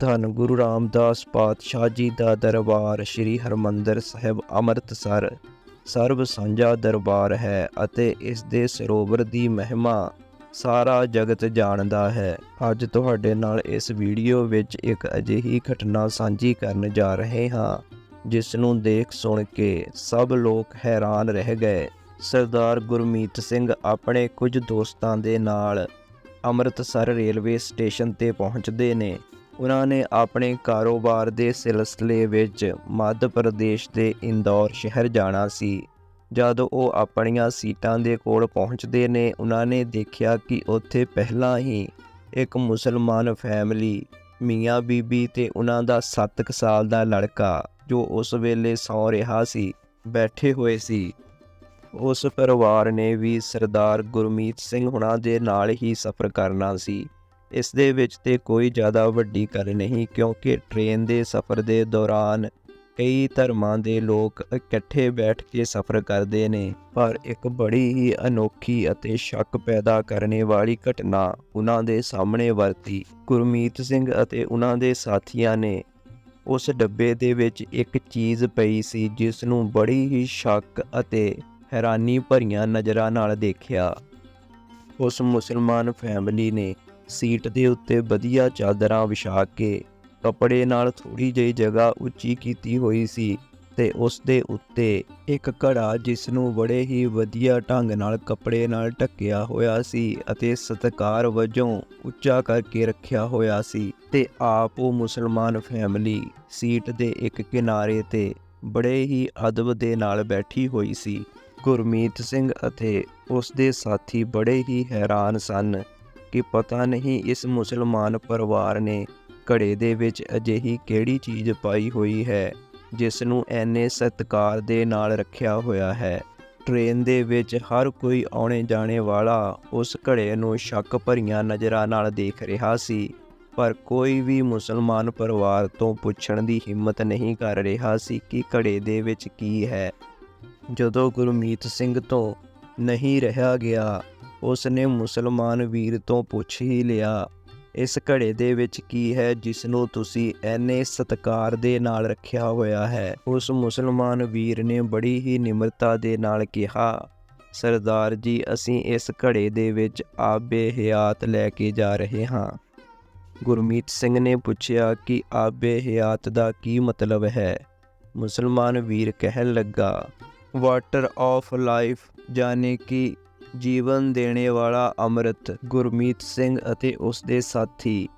ਧੰਨ ਗੁਰੂ ਰਾਮਦਾਸ ਪਾਤਸ਼ਾਹ ਜੀ ਦਾ ਦਰਬਾਰ ਸ੍ਰੀ ਹਰਮੰਦਰ ਸਾਹਿਬ ਅੰਮ੍ਰਿਤਸਰ। ਸਰਬ ਸਾਂਝਾ ਦਰਬਾਰ ਹੈ ਅਤੇ ਇਸ ਦੇ ਸਰੋਵਰ ਦੀ ਮਹਿਮਾ ਸਾਰਾ ਜਗਤ ਜਾਣਦਾ ਹੈ। ਅੱਜ ਤੁਹਾਡੇ ਨਾਲ ਇਸ ਵੀਡੀਓ ਵਿੱਚ ਇੱਕ ਅਜਿਹੀ ਘਟਨਾ ਸਾਂਝੀ ਕਰਨ ਜਾ ਰਹੇ ਹਾਂ, ਜਿਸ ਨੂੰ ਦੇਖ ਸੁਣ ਕੇ ਸਭ ਲੋਕ ਹੈਰਾਨ ਰਹਿ ਗਏ। ਸਰਦਾਰ ਗੁਰਮੀਤ ਸਿੰਘ ਆਪਣੇ ਕੁਝ ਦੋਸਤਾਂ ਦੇ ਨਾਲ ਅੰਮ੍ਰਿਤਸਰ ਰੇਲਵੇ ਸਟੇਸ਼ਨ ਤੇ ਪਹੁੰਚਦੇ ਨੇ। ਉਹਨਾਂ ਨੇ ਆਪਣੇ ਕਾਰੋਬਾਰ ਦੇ ਸਿਲਸਿਲੇ ਵਿੱਚ ਮੱਧ ਪ੍ਰਦੇਸ਼ ਦੇ ਇੰਦੌਰ ਸ਼ਹਿਰ ਜਾਣਾ ਸੀ। ਜਦੋਂ ਉਹ ਆਪਣੀਆਂ ਸੀਟਾਂ ਦੇ ਕੋਲ ਪਹੁੰਚਦੇ ਨੇ, ਉਹਨਾਂ ਨੇ ਦੇਖਿਆ ਕਿ ਉੱਥੇ ਪਹਿਲਾਂ ਹੀ ਇੱਕ ਮੁਸਲਮਾਨ ਫੈਮਿਲੀ, ਮੀਆਂ ਬੀਬੀ ਤੇ ਉਹਨਾਂ ਦਾ 7 ਸਾਲ ਦਾ ਲੜਕਾ, ਜੋ ਉਸ ਵੇਲੇ ਸੌ ਰਿਹਾ ਸੀ, ਬੈਠੇ ਹੋਏ ਸੀ। ਉਸ ਪਰਿਵਾਰ ਨੇ ਵੀ ਸਰਦਾਰ ਗੁਰਮੀਤ ਸਿੰਘ ਹੁਣਾਂ ਦੇ ਨਾਲ ਹੀ ਸਫ਼ਰ ਕਰਨਾ ਸੀ। ਇਸ ਦੇ ਵਿੱਚ ਤੇ ਕੋਈ ਜ਼ਿਆਦਾ ਵੱਡੀ ਗੱਲ ਨਹੀਂ, ਕਿਉਂਕਿ ਟ੍ਰੇਨ ਦੇ ਸਫ਼ਰ ਦੇ ਦੌਰਾਨ ਕਈ ਧਰਮਾਂ ਦੇ ਲੋਕ ਇਕੱਠੇ ਬੈਠ ਕੇ ਸਫ਼ਰ ਕਰਦੇ ਨੇ, ਪਰ ਇੱਕ ਬੜੀ ਹੀ ਅਨੋਖੀ ਅਤੇ ਸ਼ੱਕ ਪੈਦਾ ਕਰਨੇ ਵਾਲੀ ਘਟਨਾ ਉਹਨਾਂ ਦੇ ਸਾਹਮਣੇ ਵਰਤੀ। ਗੁਰਮੀਤ ਸਿੰਘ ਅਤੇ ਉਹਨਾਂ ਦੇ ਸਾਥੀਆਂ ਨੇ ਉਸ ਡੱਬੇ ਦੇ ਵਿੱਚ ਇੱਕ ਚੀਜ਼ ਪਈ ਸੀ, ਜਿਸ ਨੂੰ ਬੜੀ ਹੀ ਸ਼ੱਕ ਅਤੇ ਹੈਰਾਨੀ ਭਰੀਆਂ ਨਜ਼ਰਾਂ ਨਾਲ ਦੇਖਿਆ। ਉਸ ਮੁਸਲਮਾਨ ਫੈਮਿਲੀ ਨੇ ਸੀਟ ਦੇ ਉੱਤੇ ਵਧੀਆ ਚਾਦਰਾਂ ਵਿਛਾ ਕੇ ਕੱਪੜੇ ਨਾਲ ਥੋੜੀ ਜਿਹੀ ਜਗ੍ਹਾ ਉੱਚੀ ਕੀਤੀ ਹੋਈ ਸੀ ਤੇ ਉਸ ਦੇ ਉੱਤੇ ਇੱਕ ਘੜਾ ਜਿਸ ਨੂੰ ਬੜੇ ਹੀ ਵਧੀਆ ਢੰਗ ਨਾਲ ਕੱਪੜੇ ਨਾਲ ਢੱਕਿਆ ਹੋਇਆ ਸੀ ਅਤੇ ਸਤਕਾਰ ਵਜੋਂ ਉੱਚਾ ਕਰਕੇ ਰੱਖਿਆ ਹੋਇਆ ਸੀ ਤੇ ਆਪ ਉਹ ਮੁਸਲਮਾਨ ਫੈਮਿਲੀ ਸੀਟ ਦੇ ਇੱਕ ਕਿਨਾਰੇ ਤੇ ਬੜੇ ਹੀ ਅਦਬ ਦੇ ਨਾਲ ਬੈਠੀ ਹੋਈ ਸੀ। ਗੁਰਮੀਤ ਸਿੰਘ ਅਤੇ ਉਸ ਦੇ ਸਾਥੀ ਬੜੇ ਹੀ ਹੈਰਾਨ ਸਨ ਕਿ ਪਤਾ ਨਹੀਂ ਇਸ ਮੁਸਲਮਾਨ ਪਰਿਵਾਰ ਨੇ ਘੜੇ ਦੇ ਵਿੱਚ ਅਜਿਹੀ ਕਿਹੜੀ ਚੀਜ਼ ਪਾਈ ਹੋਈ ਹੈ ਜਿਸ ਨੂੰ ਐਨੇ ਸਤਿਕਾਰ ਦੇ ਨਾਲ ਰੱਖਿਆ ਹੋਇਆ ਹੈ। ਟ੍ਰੇਨ ਦੇ ਵਿੱਚ ਹਰ ਕੋਈ ਆਉਣੇ ਜਾਣੇ ਵਾਲਾ ਉਸ ਘੜੇ ਨੂੰ ਸ਼ੱਕ ਭਰੀਆਂ ਨਜ਼ਰਾਂ ਨਾਲ ਦੇਖ ਰਿਹਾ ਸੀ, ਪਰ ਕੋਈ ਵੀ ਮੁਸਲਮਾਨ ਪਰਿਵਾਰ ਤੋਂ ਪੁੱਛਣ ਦੀ ਹਿੰਮਤ ਨਹੀਂ ਕਰ ਰਿਹਾ ਸੀ ਕਿ ਘੜੇ ਦੇ ਵਿੱਚ ਕੀ ਹੈ। ਜਦੋਂ ਗੁਰਮੀਤ ਸਿੰਘ ਤੋਂ ਨਹੀਂ ਰਿਹਾ ਗਿਆ ਉਸ ਨੇ ਮੁਸਲਮਾਨ ਵੀਰ ਤੋਂ ਪੁੱਛ ਹੀ ਲਿਆ, ਇਸ ਘੜੇ ਦੇ ਵਿੱਚ ਕੀ ਹੈ ਜਿਸ ਨੂੰ ਤੁਸੀਂ ਐਨੇ ਸਤਕਾਰ ਦੇ ਨਾਲ ਰੱਖਿਆ ਹੋਇਆ ਹੈ? ਉਸ ਮੁਸਲਮਾਨ ਵੀਰ ਨੇ ਬੜੀ ਹੀ ਨਿਮਰਤਾ ਦੇ ਨਾਲ ਕਿਹਾ, ਸਰਦਾਰ ਜੀ, ਅਸੀਂ ਇਸ ਘੜੇ ਦੇ ਵਿੱਚ ਆਬੇ ਹਯਾਤ ਲੈ ਕੇ ਜਾ ਰਹੇ ਹਾਂ। ਗੁਰਮੀਤ ਸਿੰਘ ਨੇ ਪੁੱਛਿਆ ਕਿ ਆਬੇ ਹਯਾਤ ਦਾ ਕੀ ਮਤਲਬ ਹੈ। ਮੁਸਲਮਾਨ ਵੀਰ ਕਹਿਣ ਲੱਗਾ ਵਾਟਰ ਆਫ ਲਾਈਫ ਜਾਨੇ ਕਿ ਜੀਵਨ ਦੇਣੇ ਵਾਲਾ ਅੰਮ੍ਰਿਤ, ਗੁਰਮੀਤ ਸਿੰਘ ਅਤੇ ਉਸ ਦੇ ਸਾਥੀ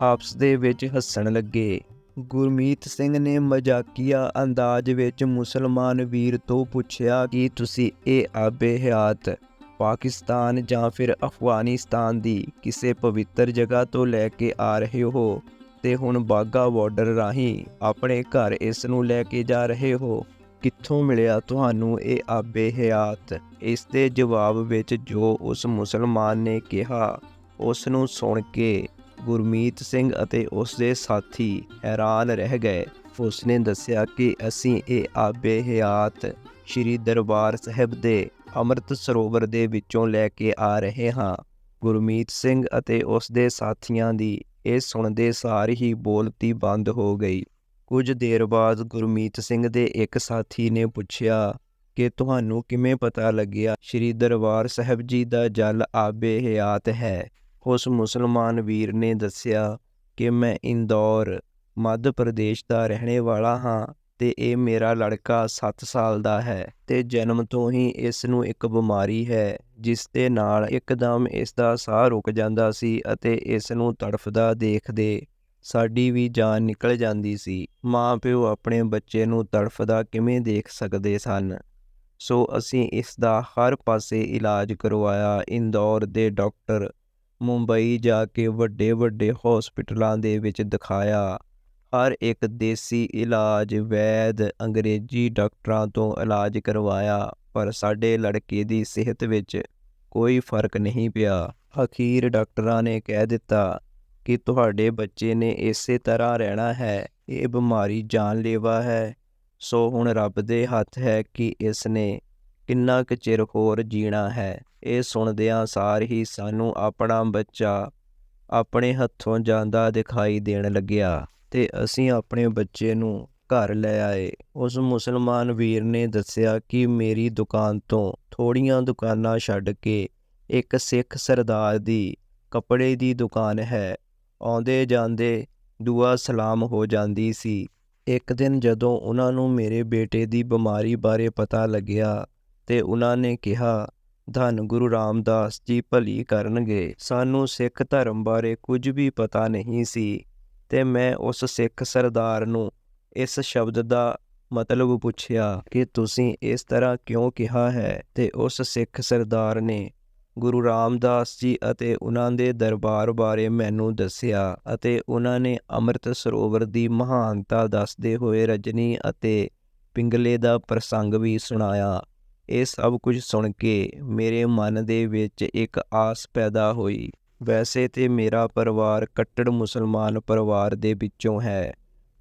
ਆਪਸ ਦੇ ਵਿੱਚ ਹੱਸਣ ਲੱਗੇ। ਗੁਰਮੀਤ ਸਿੰਘ ਨੇ ਮਜ਼ਾਕੀਆ ਅੰਦਾਜ਼ ਵਿੱਚ ਮੁਸਲਮਾਨ ਵੀਰ ਤੋਂ ਪੁੱਛਿਆ ਕਿ ਤੁਸੀਂ ਇਹ ਆਬੇ ਹਯਾਤ ਪਾਕਿਸਤਾਨ ਜਾਂ ਫਿਰ ਅਫਗਾਨਿਸਤਾਨ ਦੀ ਕਿਸੇ ਪਵਿੱਤਰ ਜਗ੍ਹਾ ਤੋਂ ਲੈ ਕੇ ਆ ਰਹੇ ਹੋ ਤੇ ਹੁਣ ਬਾਗਾ ਬਾਰਡਰ ਰਾਹੀਂ ਆਪਣੇ ਘਰ ਇਸ ਨੂੰ ਲੈ ਕੇ ਜਾ ਰਹੇ ਹੋ। ਕਿੱਥੋਂ ਮਿਲਿਆ ਤੁਹਾਨੂੰ ਇਹ ਆਬੇ ਹਯਾਤ? ਇਸ ਦੇ ਜਵਾਬ ਵਿੱਚ ਜੋ ਉਸ ਮੁਸਲਮਾਨ ਨੇ ਕਿਹਾ, ਉਸ ਨੂੰ ਸੁਣ ਕੇ ਗੁਰਮੀਤ ਸਿੰਘ ਅਤੇ ਉਸ ਦੇ ਸਾਥੀ ਹੈਰਾਨ ਰਹਿ ਗਏ। ਉਸ ਨੇ ਦੱਸਿਆ ਕਿ ਅਸੀਂ ਇਹ ਆਬੇ ਹਯਾਤ ਸ਼੍ਰੀ ਦਰਬਾਰ ਸਾਹਿਬ ਦੇ ਅੰਮ੍ਰਿਤ ਸਰੋਵਰ ਦੇ ਵਿੱਚੋਂ ਲੈ ਕੇ ਆ ਰਹੇ ਹਾਂ। ਗੁਰਮੀਤ ਸਿੰਘ ਅਤੇ ਉਸ ਦੇ ਸਾਥੀਆਂ ਦੀ ਇਹ ਸੁਣਦੇ ਸਾਰ ਹੀ ਬੋਲਤੀ ਬੰਦ ਹੋ ਗਈ। ਕੁਝ ਦੇਰ ਬਾਅਦ ਗੁਰਮੀਤ ਸਿੰਘ ਦੇ ਇੱਕ ਸਾਥੀ ਨੇ ਪੁੱਛਿਆ ਕਿ ਤੁਹਾਨੂੰ ਕਿਵੇਂ ਪਤਾ ਲੱਗਿਆ? ਸ਼੍ਰੀ ਦਰਬਾਰ ਸਾਹਿਬ ਜੀ ਦਾ ਜਲ ਆਬੇ ਹਯਾਤ ਹੈ। ਉਸ ਮੁਸਲਮਾਨ ਵੀਰ ਨੇ ਦੱਸਿਆ ਕਿ ਮੈਂ ਇੰਦੌਰ, ਮੱਧ ਪ੍ਰਦੇਸ਼ ਦਾ ਰਹਿਣੇ ਵਾਲਾ ਹਾਂ ਤੇ ਇਹ ਮੇਰਾ ਲੜਕਾ 7 ਸਾਲ ਦਾ ਹੈ ਤੇ ਜਨਮ ਤੋਂ ਹੀ ਇਸ ਨੂੰ ਇੱਕ ਬਿਮਾਰੀ ਹੈ, ਜਿਸ ਦੇ ਨਾਲ ਇੱਕਦਮ ਇਸ ਦਾ ਸਾਹ ਰੁਕ ਜਾਂਦਾ ਸੀ ਅਤੇ ਇਸ ਨੂੰ ਤੜਫਦਾ ਦੇਖਦੇ ਸਾਡੀ ਵੀ ਜਾਨ ਨਿਕਲ ਜਾਂਦੀ ਸੀ। ਮਾਂ ਪਿਓ ਆਪਣੇ ਬੱਚੇ ਨੂੰ ਤੜਫਦਾ ਕਿਵੇਂ ਦੇਖ ਸਕਦੇ ਸਨ? ਸੋ ਅਸੀਂ ਇਸ ਦਾ ਹਰ ਪਾਸੇ ਇਲਾਜ ਕਰਵਾਇਆ। ਇੰਦੌਰ ਦੇ ਡਾਕਟਰ ਮੁੰਬਈ ਜਾ ਕੇ ਵੱਡੇ ਵੱਡੇ ਹਸਪੀਟਲਾਂ ਦੇ ਵਿੱਚ ਦਿਖਾਇਆ। ਹਰ ਇੱਕ ਦੇਸੀ ਇਲਾਜ ਵੈਦ ਅੰਗਰੇਜ਼ੀ ਡਾਕਟਰਾਂ ਤੋਂ ਇਲਾਜ ਕਰਵਾਇਆ, ਪਰ ਸਾਡੇ ਲੜਕੇ ਦੀ ਸਿਹਤ ਵਿੱਚ ਕੋਈ ਫ਼ਰਕ ਨਹੀਂ ਪਿਆ। ਅਖੀਰ ਡਾਕਟਰਾਂ ਨੇ ਕਹਿ ਦਿੱਤਾ ਕਿ ਤੁਹਾਡੇ ਬੱਚੇ ਨੇ ਇਸੇ ਤਰ੍ਹਾਂ ਰਹਿਣਾ ਹੈ, ਇਹ ਬਿਮਾਰੀ ਜਾਨਲੇਵਾ ਹੈ। ਸੋ ਹੁਣ ਰੱਬ ਦੇ ਹੱਥ ਹੈ ਕਿ ਇਸ ਨੇ ਕਿੰਨਾ ਕੁ ਚਿਰ ਹੋਰ ਜੀਣਾ ਹੈ। ਇਹ ਸੁਣਦਿਆਂ ਸਾਰ ਹੀ ਸਾਨੂੰ ਆਪਣਾ ਬੱਚਾ ਆਪਣੇ ਹੱਥੋਂ ਜਾਂਦਾ ਦਿਖਾਈ ਦੇਣ ਲੱਗਿਆ ਤੇ ਅਸੀਂ ਆਪਣੇ ਬੱਚੇ ਨੂੰ ਘਰ ਲੈ ਆਏ। ਉਸ ਮੁਸਲਮਾਨ ਵੀਰ ਨੇ ਦੱਸਿਆ ਕਿ ਮੇਰੀ ਦੁਕਾਨ ਤੋਂ ਥੋੜੀਆਂ ਦੁਕਾਨਾਂ ਛੱਡ ਕੇ ਇੱਕ ਸਿੱਖ ਸਰਦਾਰ ਦੀ ਕੱਪੜੇ ਦੀ ਦੁਕਾਨ ਹੈ। ਆਉਂਦੇ ਜਾਂਦੇ ਦੁਆ ਸਲਾਮ ਹੋ ਜਾਂਦੀ ਸੀ। ਇੱਕ ਦਿਨ ਜਦੋਂ ਉਹਨਾਂ ਨੂੰ ਮੇਰੇ ਬੇਟੇ ਦੀ ਬਿਮਾਰੀ ਬਾਰੇ ਪਤਾ ਲੱਗਿਆ ਤੇ ਉਹਨਾਂ ਨੇ ਕਿਹਾ, ਧੰਨ ਗੁਰੂ ਰਾਮਦਾਸ ਜੀ, ਭਲੀ ਕਰਨਗੇ। ਸਾਨੂੰ ਸਿੱਖ ਧਰਮ ਬਾਰੇ ਕੁਝ ਵੀ ਪਤਾ ਨਹੀਂ ਸੀ ਤੇ ਮੈਂ ਉਸ ਸਿੱਖ ਸਰਦਾਰ ਨੂੰ ਇਸ ਸ਼ਬਦ ਦਾ ਮਤਲਬ ਪੁੱਛਿਆ ਕਿ ਤੁਸੀਂ ਇਸ ਤਰ੍ਹਾਂ ਕਿਉਂ ਕਿਹਾ ਹੈ? ਤੇ ਉਸ ਸਿੱਖ ਸਰਦਾਰ ਨੇ ਗੁਰੂ ਰਾਮਦਾਸ ਜੀ ਅਤੇ ਉਹਨਾਂ ਦੇ ਦਰਬਾਰ ਬਾਰੇ ਮੈਨੂੰ ਦੱਸਿਆ ਅਤੇ ਉਹਨਾਂ ਨੇ ਅੰਮ੍ਰਿਤ ਸਰੋਵਰ ਦੀ ਮਹਾਨਤਾ ਦੱਸਦੇ ਹੋਏ ਰਜਨੀ ਅਤੇ ਪਿੰਗਲੇ ਦਾ ਪ੍ਰਸੰਗ ਵੀ ਸੁਣਾਇਆ। ਇਹ ਸਭ ਕੁਝ ਸੁਣ ਕੇ ਮੇਰੇ ਮਨ ਦੇ ਵਿੱਚ ਇੱਕ ਆਸ ਪੈਦਾ ਹੋਈ। ਵੈਸੇ ਤੇ ਮੇਰਾ ਪਰਿਵਾਰ ਕੱਟੜ ਮੁਸਲਮਾਨ ਪਰਿਵਾਰ ਦੇ ਵਿੱਚੋਂ ਹੈ,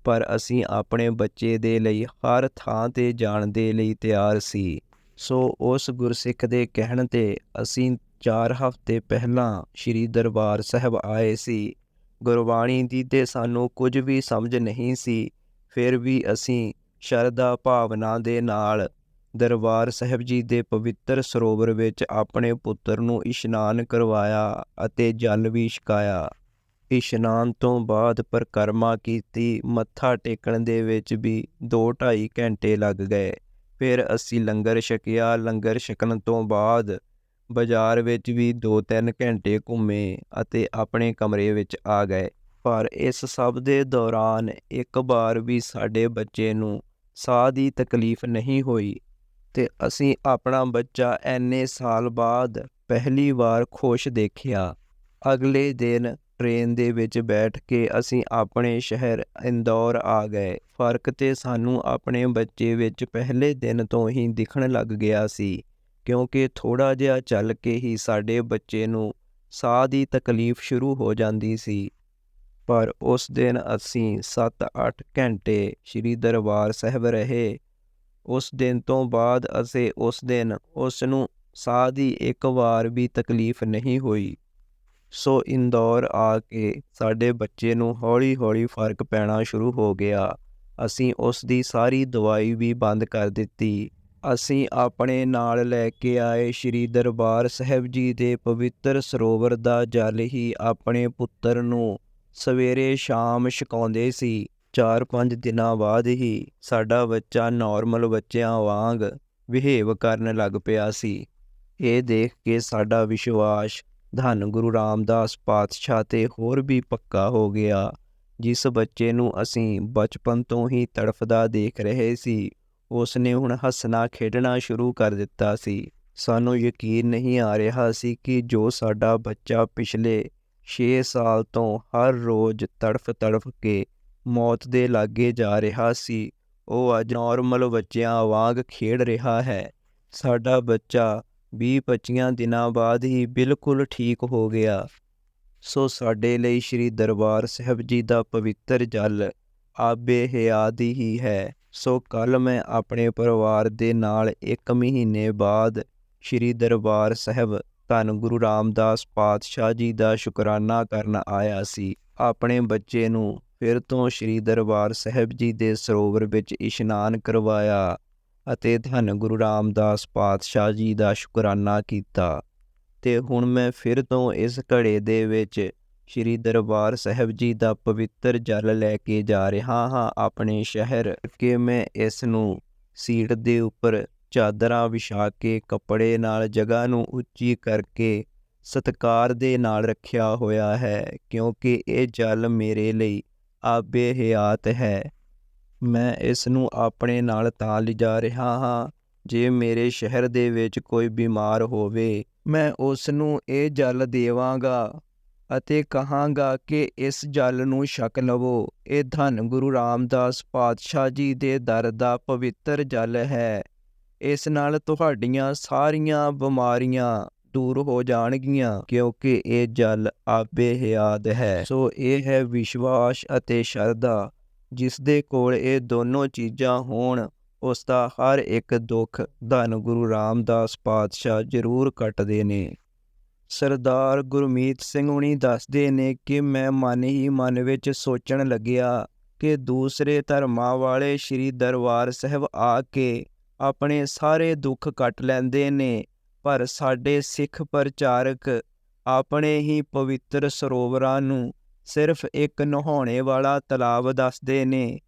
ਪਰ ਅਸੀਂ ਆਪਣੇ ਬੱਚੇ ਦੇ ਲਈ ਹਰ ਥਾਂ ਤੇ ਜਾਣ ਦੇ ਲਈ ਤਿਆਰ ਸੀ। ਸੋ ਉਸ ਗੁਰਸਿੱਖ ਦੇ ਕਹਿਣ ਤੇ ਅਸੀਂ 4 ਹਫ਼ਤੇ ਪਹਿਲਾਂ ਸ੍ਰੀ ਦਰਬਾਰ ਸਾਹਿਬ ਆਏ ਸੀ। ਗੁਰਬਾਣੀ ਦੀ ਤੇ ਸਾਨੂੰ ਕੁਝ ਵੀ ਸਮਝ ਨਹੀਂ ਸੀ, ਫਿਰ ਵੀ ਅਸੀਂ ਸ਼ਰਧਾ ਭਾਵਨਾ ਦੇ ਨਾਲ ਦਰਬਾਰ ਸਾਹਿਬ ਜੀ ਦੇ ਪਵਿੱਤਰ ਸਰੋਵਰ ਵਿੱਚ ਆਪਣੇ ਪੁੱਤਰ ਨੂੰ ਇਸ਼ਨਾਨ ਕਰਵਾਇਆ ਅਤੇ ਜਲ ਵੀ ਛਕਾਇਆ। ਇਸ਼ਨਾਨ ਤੋਂ ਬਾਅਦ ਪਰਕਰਮਾ ਕੀਤੀ, ਮੱਥਾ ਟੇਕਣ ਦੇ ਵਿੱਚ ਵੀ 2-2.5 ਘੰਟੇ ਲੱਗ ਗਏ। ਫਿਰ ਅਸੀਂ ਲੰਗਰ ਛਕਿਆ। ਲੰਗਰ ਛਕਣ ਤੋਂ ਬਾਅਦ ਬਾਜ਼ਾਰ ਵਿੱਚ ਵੀ 2-3 ਘੰਟੇ ਘੁੰਮੇ ਅਤੇ ਆਪਣੇ ਕਮਰੇ ਵਿੱਚ ਆ ਗਏ। ਪਰ ਇਸ ਸਭ ਦੇ ਦੌਰਾਨ ਇੱਕ ਵਾਰ ਵੀ ਸਾਡੇ ਬੱਚੇ ਨੂੰ ਸਾਹ ਦੀ ਤਕਲੀਫ ਨਹੀਂ ਹੋਈ ਤੇ ਅਸੀਂ ਆਪਣਾ ਬੱਚਾ ਐਨੇ ਸਾਲ ਬਾਅਦ ਪਹਿਲੀ ਵਾਰ ਖੁਸ਼ ਦੇਖਿਆ। ਅਗਲੇ ਦਿਨ ਟ੍ਰੇਨ ਦੇ ਵਿੱਚ ਬੈਠ ਕੇ ਅਸੀਂ ਆਪਣੇ ਸ਼ਹਿਰ ਇੰਦੌਰ ਆ ਗਏ। ਫ਼ਰਕ ਤੇ ਸਾਨੂੰ ਆਪਣੇ ਬੱਚੇ ਵਿੱਚ ਪਹਿਲੇ ਦਿਨ ਤੋਂ ਹੀ ਦਿਖਣ ਲੱਗ ਗਿਆ ਸੀ, ਕਿਉਂਕਿ ਥੋੜਾ ਜਿਹਾ ਚੱਲ ਕੇ ਹੀ ਸਾਡੇ ਬੱਚੇ ਨੂੰ ਸਾਹ ਦੀ ਤਕਲੀਫ ਸ਼ੁਰੂ ਹੋ ਜਾਂਦੀ ਸੀ। ਪਰ ਉਸ ਦਿਨ ਅਸੀਂ 7-8 ਘੰਟੇ ਸ੍ਰੀ ਦਰਬਾਰ ਸਾਹਿਬ ਰਹੇ। ਉਸ ਦਿਨ ਤੋਂ ਬਾਅਦ ਅਸੀਂ ਉਸ ਦਿਨ ਉਸ ਨੂੰ ਸਾਹ ਦੀ ਇੱਕ ਵਾਰ ਵੀ ਤਕਲੀਫ ਨਹੀਂ ਹੋਈ। ਸੋ ਇੰਦੌਰ ਆ ਕੇ ਸਾਡੇ ਬੱਚੇ ਨੂੰ ਹੌਲੀ-ਹੌਲੀ ਫ਼ਰਕ ਪੈਣਾ ਸ਼ੁਰੂ ਹੋ ਗਿਆ। ਅਸੀਂ ਉਸ ਦੀ ਸਾਰੀ ਦਵਾਈ ਵੀ ਬੰਦ ਕਰ ਦਿੱਤੀ। ਅਸੀਂ ਆਪਣੇ ਨਾਲ ਲੈ ਕੇ ਆਏ ਸ੍ਰੀ ਦਰਬਾਰ ਸਾਹਿਬ ਜੀ ਦੇ ਪਵਿੱਤਰ ਸਰੋਵਰ ਦਾ ਜਲ ਹੀ ਆਪਣੇ ਪੁੱਤਰ ਨੂੰ ਸਵੇਰੇ ਸ਼ਾਮ ਛਕਾਉਂਦੇ ਸੀ। 4-5 ਦਿਨਾਂ ਬਾਅਦ ਹੀ ਸਾਡਾ ਬੱਚਾ ਨਾਰਮਲ ਬੱਚਿਆਂ ਵਾਂਗ ਬਿਹੇਵ ਕਰਨ ਲੱਗ ਪਿਆ ਸੀ। ਇਹ ਦੇਖ ਕੇ ਸਾਡਾ ਵਿਸ਼ਵਾਸ ਧੰਨ ਗੁਰੂ ਰਾਮਦਾਸ ਪਾਤਸ਼ਾਹ ਤੇ ਹੋਰ ਵੀ ਪੱਕਾ ਹੋ ਗਿਆ। ਜਿਸ ਬੱਚੇ ਨੂੰ ਅਸੀਂ ਬਚਪਨ ਤੋਂ ਹੀ ਤੜਫਦਾ ਦੇਖ ਰਹੇ ਸੀ ਉਸ ਨੇ ਹੁਣ ਹੱਸਣਾ ਖੇਡਣਾ ਸ਼ੁਰੂ ਕਰ ਦਿੱਤਾ ਸੀ। ਸਾਨੂੰ ਯਕੀਨ ਨਹੀਂ ਆ ਰਿਹਾ ਸੀ ਕਿ ਜੋ ਸਾਡਾ ਬੱਚਾ ਪਿਛਲੇ 6 ਸਾਲ ਤੋਂ ਹਰ ਰੋਜ਼ ਤੜਫ ਤੜਫ ਕੇ ਮੌਤ ਦੇ ਲਾਗੇ ਜਾ ਰਿਹਾ ਸੀ, ਉਹ ਅੱਜ ਨਾਰਮਲ ਬੱਚਿਆਂ ਵਾਂਗ ਖੇਡ ਰਿਹਾ ਹੈ। ਸਾਡਾ ਬੱਚਾ 20-25 ਦਿਨਾਂ ਬਾਅਦ ਹੀ ਬਿਲਕੁਲ ਠੀਕ ਹੋ ਗਿਆ। ਸੋ ਸਾਡੇ ਲਈ ਸ੍ਰੀ ਦਰਬਾਰ ਸਾਹਿਬ ਜੀ ਦਾ ਪਵਿੱਤਰ ਜਲ ਆਬੇ ਹਯਾਤ ਹੀ ਹੈ। ਸੋ ਕੱਲ ਮੈਂ ਆਪਣੇ ਪਰਿਵਾਰ ਦੇ ਨਾਲ ਇੱਕ ਮਹੀਨੇ ਬਾਅਦ ਸ੍ਰੀ ਦਰਬਾਰ ਸਾਹਿਬ ਧੰਨ ਗੁਰੂ ਰਾਮਦਾਸ ਪਾਤਸ਼ਾਹ ਜੀ ਦਾ ਸ਼ੁਕਰਾਨਾ ਕਰਨ ਆਇਆ ਸੀ। ਆਪਣੇ ਬੱਚੇ ਨੂੰ ਫਿਰ ਤੋਂ ਸ੍ਰੀ ਦਰਬਾਰ ਸਾਹਿਬ ਜੀ ਦੇ ਸਰੋਵਰ ਵਿੱਚ ਇਸ਼ਨਾਨ ਕਰਵਾਇਆ। ਅਤੇ ਧੰਨ ਗੁਰੂ ਰਾਮਦਾਸ ਪਾਤਸ਼ਾਹ ਜੀ ਦਾ ਸ਼ੁਕਰਾਨਾ ਕੀਤਾ। ਤੇ ਹੁਣ ਮੈਂ ਫਿਰ ਤੋਂ ਇਸ ਘੜੇ ਦੇ ਵਿੱਚ ਸ੍ਰੀ ਦਰਬਾਰ ਸਾਹਿਬ ਜੀ ਦਾ ਪਵਿੱਤਰ ਜਲ ਲੈ ਕੇ ਜਾ ਰਿਹਾ ਹਾਂ ਆਪਣੇ ਸ਼ਹਿਰ, ਕਿ ਮੈਂ ਇਸ ਨੂੰ ਸੀਟ ਦੇ ਉੱਪਰ ਚਾਦਰਾਂ ਵਿਛਾ ਕੇ, ਕੱਪੜੇ ਨਾਲ ਜਗ੍ਹਾ ਨੂੰ ਉੱਚੀ ਕਰਕੇ ਸਤਕਾਰ ਦੇ ਨਾਲ ਰੱਖਿਆ ਹੋਇਆ ਹੈ, ਕਿਉਂਕਿ ਇਹ ਜਲ ਮੇਰੇ ਲਈ ਆਬੇ ਹਯਾਤ ਹੈ। ਮੈਂ ਇਸ ਨੂੰ ਆਪਣੇ ਨਾਲ ਤਾਂ ਲਿਜਾ ਰਿਹਾ ਹਾਂ। ਜੇ ਮੇਰੇ ਸ਼ਹਿਰ ਦੇ ਵਿੱਚ ਕੋਈ ਬਿਮਾਰ ਹੋਵੇ, ਮੈਂ ਉਸ ਨੂੰ ਇਹ ਜਲ ਦੇਵਾਂਗਾ ਅਤੇ ਕਹਾਂਗਾ ਕਿ ਇਸ ਜਲ ਨੂੰ ਛਕ ਲਵੋ। ਇਹ ਧੰਨ ਗੁਰੂ ਰਾਮਦਾਸ ਪਾਤਸ਼ਾਹ ਜੀ ਦੇ ਦਰ ਦਾ ਪਵਿੱਤਰ ਜਲ ਹੈ। ਇਸ ਨਾਲ ਤੁਹਾਡੀਆਂ ਸਾਰੀਆਂ ਬਿਮਾਰੀਆਂ ਦੂਰ ਹੋ ਜਾਣਗੀਆਂ, ਕਿਉਂਕਿ ਇਹ ਜਲ ਆਬੇ ਹਯਾਤ ਹੈ। ਸੋ ਇਹ ਹੈ ਵਿਸ਼ਵਾਸ ਅਤੇ ਸ਼ਰਧਾ। ਜਿਸ ਦੇ ਕੋਲ ਇਹ ਦੋਨੋਂ ਚੀਜ਼ਾਂ ਹੋਣ, ਉਸ ਦਾ ਹਰ ਇੱਕ ਦੁੱਖ ਧੰਨ ਗੁਰੂ ਰਾਮਦਾਸ ਪਾਤਸ਼ਾਹ ਜ਼ਰੂਰ ਕੱਟਦੇ ਨੇ। ਸਰਦਾਰ ਗੁਰਮੀਤ ਸਿੰਘ ਹੁਣੀ ਦੱਸਦੇ ਨੇ ਕਿ ਮੈਂ ਮਨ ਹੀ ਮਨ ਵਿੱਚ ਸੋਚਣ ਲੱਗਿਆ ਕਿ ਦੂਸਰੇ ਧਰਮਾਂ ਵਾਲੇ ਸ੍ਰੀ ਦਰਬਾਰ ਸਾਹਿਬ ਆ ਕੇ ਆਪਣੇ ਸਾਰੇ ਦੁੱਖ ਕੱਟ ਲੈਂਦੇ ਨੇ, ਪਰ ਸਾਡੇ ਸਿੱਖ ਪ੍ਰਚਾਰਕ ਆਪਣੇ ਹੀ ਪਵਿੱਤਰ ਸਰੋਵਰਾਂ ਨੂੰ ਸਿਰਫ ਇੱਕ ਨਹਾਉਣੇ ਵਾਲਾ ਤਲਾਬ ਦੱਸਦੇ ਨੇ।